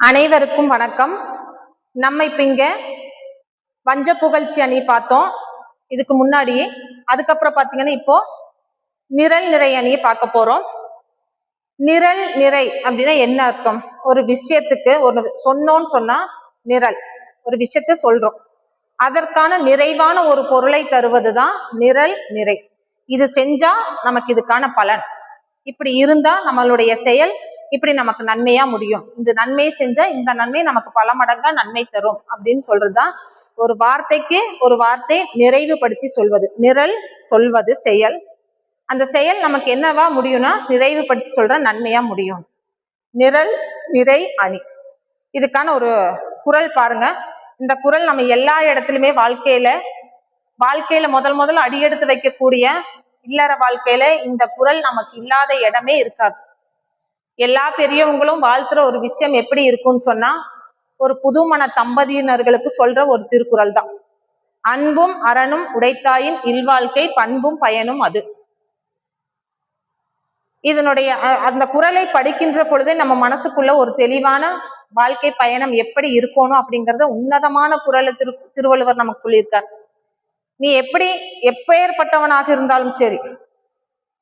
அனைவருக்கும் வணக்கம். நம்ம இப்போ இங்கே வஞ்ச புகழ்ச்சி அணி பார்த்தோம். இதுக்கு முன்னாடி அதுக்கப்புறம் பார்த்தீங்கன்னா இப்போ நிரல் நிறை அணியை பார்க்க போறோம். நிரல் நிறை அப்படின்னா என்ன அர்த்தம்? ஒரு விஷயத்துக்கு ஒரு சொன்னோன்னு சொன்னா நிரல். ஒரு விஷயத்த சொல்றோம். அதற்கான நிறைவான ஒரு பொருளை தருவது தான் நிரல் நிறை. இது செஞ்சா நமக்கு இதுக்கான பலன். இப்படி இருந்தா நம்மளுடைய செயல் இப்படி நமக்கு நன்மையா முடியும். இந்த நன்மையை செஞ்சா இந்த நன்மை நமக்கு பல மடங்கா நன்மை தரும் அப்படின்னு சொல்றதுதான் ஒரு வார்த்தைக்கு ஒரு வார்த்தை நிறைவுபடுத்தி சொல்வது. நிரல் சொல்வது செயல். அந்த செயல் நமக்கு என்னவா முடியும்னா நிறைவுபடுத்தி சொல்ற நன்மையா முடியும். நிரல் நிறை அணி. இதுக்கான ஒரு குரல் பாருங்க. இந்த குரல் நம்ம எல்லா இடத்துலயுமே வாழ்க்கையில வாழ்க்கையில முதல் முதல்ல அடியெடுத்து வைக்கக்கூடிய இல்லற வாழ்க்கையில இந்த குரல் நமக்கு இல்லாத இடமே இருக்காது. எல்லா பெரியவங்களும் வாழ்த்துற ஒரு விஷயம் எப்படி இருக்கும்னு சொன்னா ஒரு புதுமண தம்பதியினர்களுக்கு சொல்ற ஒரு திருக்குறள் தான். அன்பும் அரணும் உடைத்தாயின் இல்வாழ்க்கை பண்பும் பயனும் அது. இதனுடைய அந்த குரலை படிக்கின்ற பொழுதே நம்ம மனசுக்குள்ள ஒரு தெளிவான வாழ்க்கை பயணம் எப்படி இருக்கணும் அப்படிங்கறத உன்னதமான குரலை திரு திருவள்ளுவர் நமக்கு சொல்லியிருக்கார். நீ எப்படி எப்பேற்பட்டவனாக இருந்தாலும் சரி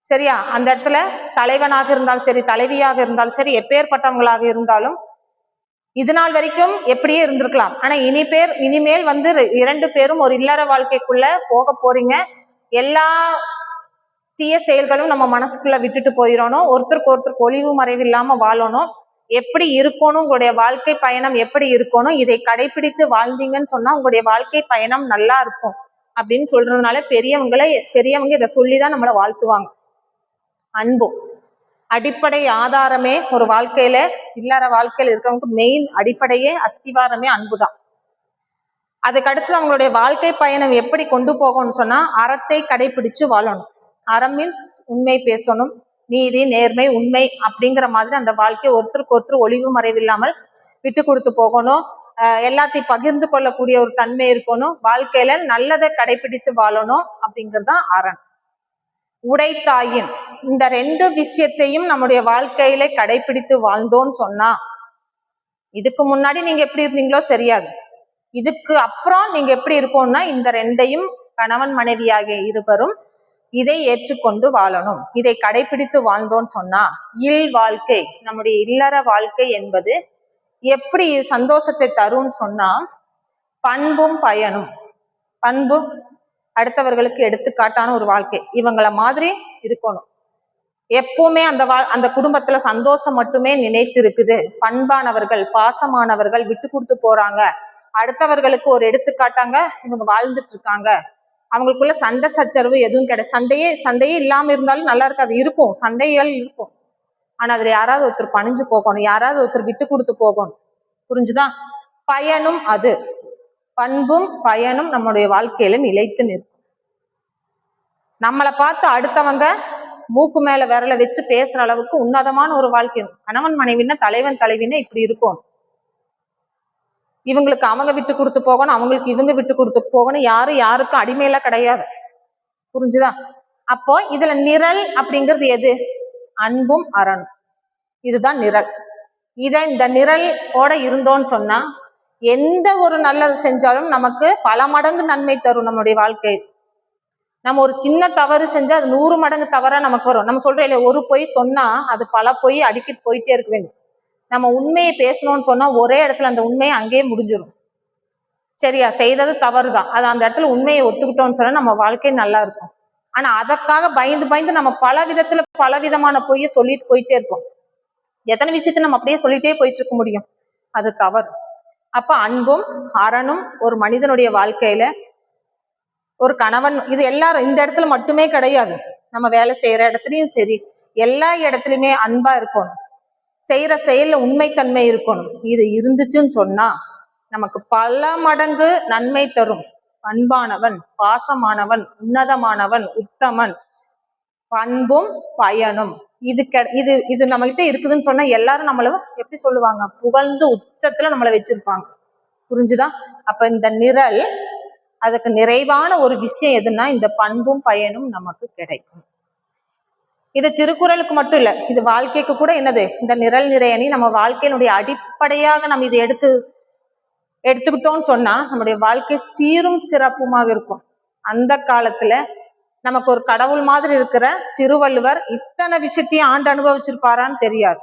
சரியா? அந்த இடத்துல தலைவனாக இருந்தாலும் சரி தலைவியாக இருந்தாலும் சரி எப்பேற்பட்டவங்களாக இருந்தாலும் இது நாள் வரைக்கும் எப்படியே இருந்திருக்கலாம். ஆனா இனி பேர் இனிமேல் வந்து ரெ- இரண்டு பேரும் ஒரு இல்லற வாழ்க்கைக்குள்ள போக போறீங்க. எல்லா தீய செயல்களும் நம்ம மனசுக்குள்ள விட்டுட்டு போயிடணும். ஒருத்தருக்கு ஒருத்தருக்கு ஒளிவு மறைவு இல்லாம வாழணும். எப்படி இருக்கணும்? உங்களுடைய வாழ்க்கை பயணம் எப்படி இருக்கணும்? இதை கடைபிடித்து வாழ்ந்தீங்கன்னு சொன்னா உங்களுடைய வாழ்க்கை பயணம் நல்லா இருக்கும். அப்படின்னு சொல்றதுனால பெரியவங்களை பெரியவங்க இதை சொல்லிதான் நம்மளை வாழ்த்துவாங்க. அன்பு அடிப்படை ஆதாரமே ஒரு வாழ்க்கையில இல்லற வாழ்க்கையில இருக்கிறவங்களுக்கு மெயின் அடிப்படையே அஸ்திவாரமே அன்புதான். அதுக்கடுத்து அவங்களுடைய வாழ்க்கை பயணம் எப்படி கொண்டு போகணும்னு சொன்னா அறத்தை கடைபிடிச்சு வாழணும். அறம் மீன்ஸ் உண்மை பேசணும் நீதி நேர்மை உண்மை அப்படிங்கிற மாதிரி அந்த வாழ்க்கை ஒருத்தருக்கு ஒருத்தர் ஒளிவு மறைவில்லாமல் விட்டு கொடுத்து போகணும். எல்லாத்தையும் பகிர்ந்து கொள்ளக்கூடிய ஒரு தன்மை இருக்கணும். வாழ்க்கையில நல்லதை கடைபிடித்து வாழணும் அப்படிங்கிறது தான் அரண் உடைத்தாயின். இந்த ரெண்டு விஷயத்தையும் நம்முடைய வாழ்க்கையில கடைபிடித்து வாழ்ந்தோம்னு சொன்னா இதுக்கு முன்னாடி நீங்க எப்படி இருந்தீங்களோ சரியாது இதுக்கு அப்புறம் நீங்க எப்படி இருக்கோம்னா இந்த ரெண்டையும் கணவன் மனைவியாகிய இருவரும் இதை ஏற்றுக்கொண்டு வாழணும். இதை கடைபிடித்து வாழ்ந்தோம்னு சொன்னா இல் வாழ்க்கை நம்முடைய இல்லற வாழ்க்கை என்பது எப்படி சந்தோஷத்தை தரும்னு சொன்னா பண்பும் பயனும். பண்பு அடுத்தவர்களுக்கு எடுத்துக்காட்டான ஒரு வாழ்க்கை. இவங்கள மாதிரி இருக்கணும். எப்பவுமே அந்த வா அந்த குடும்பத்துல சந்தோஷம் மட்டுமே நினைத்து இருக்குது பண்பானவர்கள் பாசமானவர்கள் விட்டு கொடுத்து போறாங்க. அடுத்தவர்களுக்கு ஒரு எடுத்துக்காட்டாங்க இவங்க வாழ்ந்துட்டு இருக்காங்க அவங்களுக்குள்ள சண்டை சச்சரவு எதுவும் கிடையாது சண்டையே சண்டையே இல்லாம இருந்தாலும் நல்லா இருக்காது. இருக்கும். சண்டைகள் இருக்கும். ஆனா அதுல யாராவது ஒருத்தர் பணிஞ்சு போகணும். யாராவது ஒருத்தர் விட்டு கொடுத்து போகணும். புரிஞ்சுதான் பயனும் அது. பண்பும் பயனும் நம்முடைய வாழ்க்கையில நிலைத்து நிற்கும். நம்மளை பார்த்து அடுத்தவங்க மூக்கு மேல விரல வச்சு பேசுற அளவுக்கு உன்னதமான ஒரு வாழ்க்கை கணவன் மனைவின்னா தலைவன் தலைவின்னா இப்படி இருக்கும். இவங்களுக்கு அவங்க விட்டு கொடுத்து போகணும் அவங்களுக்கு இவங்க விட்டு கொடுத்து போகணும். யாரும் யாருக்கும் அடிமையெல்லாம் கிடையாது. புரிஞ்சுதா? அப்போ இதுல நிரல் அப்படிங்கிறது எது? அன்பும் அரணும் இதுதான் நிரல். இதை இந்த நிரலோட இருந்தோம்னு சொன்னா எந்த ஒரு நல்லது செஞ்சாலும் நமக்கு பல மடங்கு நன்மை தரும் நம்முடைய வாழ்க்கை. நம்ம ஒரு சின்ன தவறு செஞ்சா அது நூறு மடங்கு தவறா நமக்கு வரும். நம்ம சொல்றோம் இல்லையா ஒரு பொய் சொன்னா அது பல பொய் அடிக்கிட்டு போயிட்டே இருக்க வேண்டும். நம்ம உண்மையை பேசணும்னு சொன்னா ஒரே இடத்துல அந்த உண்மையை அங்கேயே முடிஞ்சிடும் சரியா? செய்தது தவறு தான் அது அந்த இடத்துல உண்மையை ஒத்துக்கிட்டோம்னு சொன்னா நம்ம வாழ்க்கை நல்லா இருக்கும். ஆனா அதற்காக பயந்து பயந்து நம்ம பல விதத்துல பல விதமான பொய்யை சொல்லிட்டு போயிட்டே இருப்போம். எத்தனை விஷயத்த நம்ம அப்படியே சொல்லிட்டே போயிட்டு இருக்க முடியும்? அது தவறு. அப்ப அன்பும் அறனும் ஒரு மனிதனுடைய வாழ்க்கையில ஒரு கணவன் இது எல்லாரும் இந்த இடத்துல மட்டுமே கிடையாது. நம்ம வேலை செய்யற இடத்துலயும் சரி எல்லா இடத்துலயுமே அன்பா இருக்கணும். செய்யற செயல்ல உண்மைத்தன்மை இருக்கணும். இது இருந்துச்சுன்னு சொன்னா நமக்கு பல மடங்கு நன்மை தரும். அன்பானவன் பாசமானவன் உன்னதமானவன் உத்தமன் பண்பும் பயனும். இது இது இது நம்ம கிட்ட இருக்குதுன்னு சொன்னா எல்லாரும் நம்மள எப்படி சொல்லுவாங்க? புகழ்ந்து உச்சத்துல நம்மளை வச்சிருப்பாங்க. புரிஞ்சுதா? அப்ப இந்த நிரல் அதுக்கு நிறைவான ஒரு விஷயம் எதுன்னா இந்த பண்பும் பயனும் நமக்கு கிடைக்கும். இது திருக்குறளுக்கு மட்டும் இல்ல இது வாழ்க்கைக்கு கூட என்னது? இந்த நிரல் நிறையணி நம்ம வாழ்க்கையினுடைய அடிப்படையாக நம்ம இதை எடுத்து எடுத்துக்கிட்டோம்னு சொன்னா நம்முடைய வாழ்க்கை சீரும் சிறப்புமாக இருக்கும். அந்த காலத்துல நமக்கு ஒரு கடவுள் மாதிரி இருக்கிற திருவள்ளுவர் இத்தனை விஷயத்தையும் ஆண்டு அனுபவிச்சிருப்பாரான்னு தெரியாது.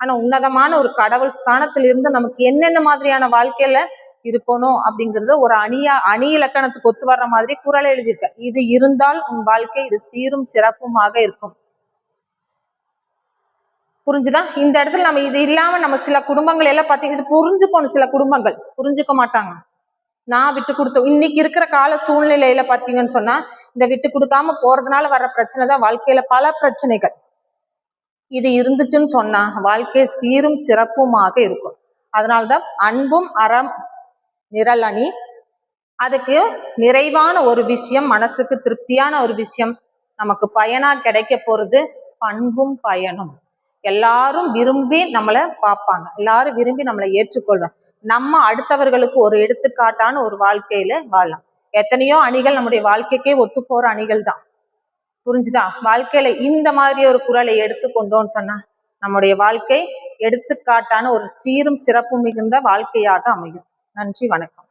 ஆனா உன்னதமான ஒரு கடவுள் ஸ்தானத்துல இருந்து நமக்கு என்னென்ன மாதிரியான வாழ்க்கையில இருக்கணும் அப்படிங்கறது ஒரு அணியா அணி இலக்கணத்துக்கு ஒத்து வர்ற மாதிரி குரல் எழுதியிருக்க. இது இருந்தால் உன் வாழ்க்கை இது சீரும் சிறப்புமாக இருக்கும். புரிஞ்சுதா? இந்த இடத்துல நம்ம இது இல்லாம நம்ம சில குடும்பங்கள் எல்லாம் பார்த்தீங்கன்னா இது புரிஞ்சுக்கணும் சில குடும்பங்கள். புரிஞ்சுக்க மாட்டாங்க. நான் விட்டு கொடுத்த இன்னைக்கு இருக்கிற கால சூழ்நிலையில பாத்தீங்கன்னு சொன்னா இந்த விட்டு கொடுக்காம போறதுனால வர்ற பிரச்சனை தான் வாழ்க்கையில பல பிரச்சனைகள். இது இருந்துச்சுன்னு சொன்னா வாழ்க்கை சீரும் சிறப்புமாக இருக்கும். அதனால்தான் அன்பும் அறம் நிரல் அணி. அதுக்கு நிறைவான ஒரு விஷயம் மனசுக்கு திருப்தியான ஒரு விஷயம் நமக்கு பயனா கிடைக்க போறது பண்பும் பயனும். எல்லாரும் விரும்பி நம்மளை பார்ப்பாங்க. எல்லாரும் விரும்பி நம்மளை ஏற்றுக்கொள்வாங்க. நம்ம அடுத்தவர்களுக்கு ஒரு எடுத்துக்காட்டான ஒரு வாழ்க்கையில வாழலாம். எத்தனையோ அணிகள் நம்முடைய வாழ்க்கைக்கே ஒத்து போற அணிகள் தான் புரிஞ்சுதா? வாழ்க்கையில இந்த மாதிரி ஒரு குரலை எடுத்துக்கொண்டோம்னு சொன்னா நம்முடைய வாழ்க்கை எடுத்துக்காட்டான ஒரு சீரும் சிறப்பு மிகுந்த வாழ்க்கையாக அமையும். நன்றி வணக்கம்.